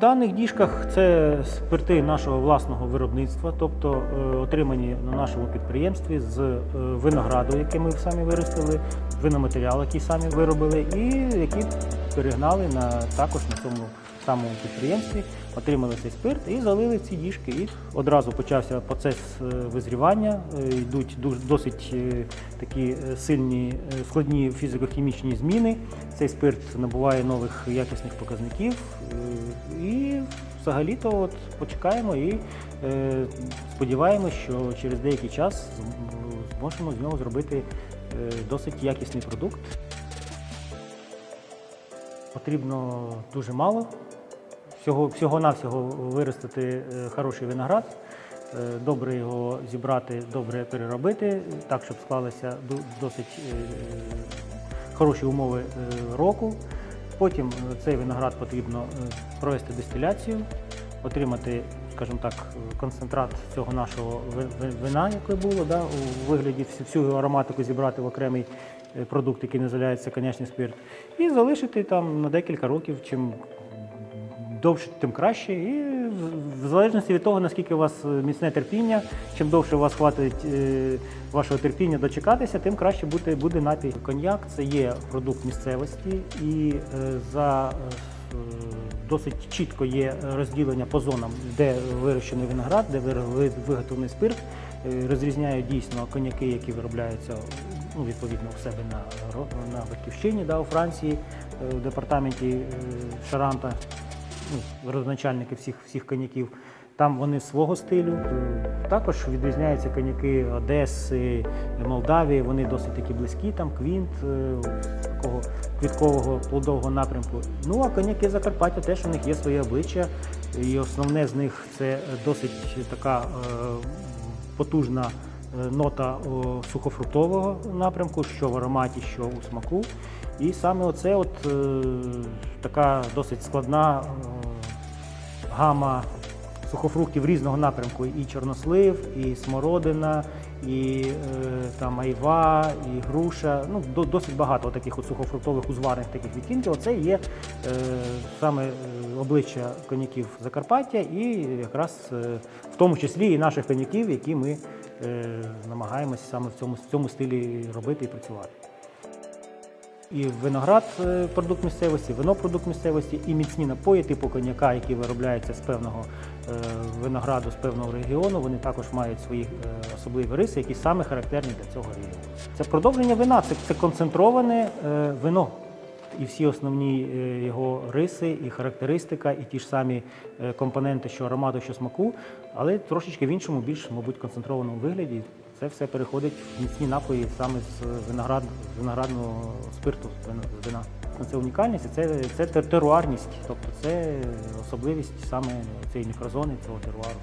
даних діжках це спирти нашого власного виробництва, тобто е, отримані на нашому підприємстві з е, винограду, який ми самі виростили, виноматеріал, який самі виробили, і які перегнали на також на цьому самому підприємстві, отримали цей спирт і залили ці діжки. І одразу почався процес е, визрівання. Е, Йдуть досить е, такі сильні складні фізико-хімічні зміни. Цей спирт набуває нових якісних показників. І взагалі-то от почекаємо і сподіваємось, що через деякий час зможемо з нього зробити досить якісний продукт. Потрібно дуже мало. Всього, всього-навсього виростити е, хороший виноград, е, добре його зібрати, добре переробити, так, щоб склалися досить е, хороші умови року. Потім цей виноград потрібно провести дистиляцію, отримати, скажімо так, концентрат цього нашого ви- ви- вина, яке було, да, у вигляді всю- ароматику зібрати в окремий продукт, який називається конячний спирт, і залишити там на декілька років. Чим довше, тим краще. І в- залежності від того, наскільки у вас е, міцне терпіння, чим довше у вас хватить е, вашого терпіння дочекатися, тим краще буде, буде напій. Коньяк це є продукт місцевості, і е, за досить чітко є розділення по зонам, де вирощений виноград, де виготовлений спирт. Розрізняють дійсно коньяки, які виробляються ну, відповідно у себе на, на батьківщині, да, у Франції, в департаменті Шаранта ну, родоначальники всіх, всіх коньяків. Там вони свого стилю. Також відрізняються коньяки Одеси, Молдавії. Вони досить такі близькі, там квінт е, такого квіткового плодового напрямку. Ну а коньяки Закарпаття теж у них є своє обличчя. І основне з них це досить така е, потужна е, нота сухофруктового напрямку, що в ароматі, що у смаку. І саме оце от така досить складна гама сухофруктів різного напрямку. І чорнослив, і смородина, і е, там айва, і груша. Ну, до- досить багато таких от сухофруктових узварних таких відтінків. Оце є е, саме е, обличчя коньяків Закарпаття, і якраз е, в тому числі і наших коньяків, які ми е, намагаємося саме в цьому, в цьому стилі робити і працювати. І виноград е, продукт місцевості, вино продукт місцевості, і міцні напої типу коньяка, які виробляються з певного е, винограду, з певного регіону, вони також мають свої е, особливі риси, які саме характерні для цього регіону. Це продовження вина, це, це концентроване вино. І всі основні його риси, і характеристика, і ті ж самі компоненти, що аромату, що смаку, але трошечки в іншому, більш, мабуть, концентрованому вигляді. Це все переходить в міцні напої саме з виноград, з виноградного спирту, з вина-. Ну, Це унікальність, це, це теруарність, тобто це особливість саме цієї мікрозони, цього теруару.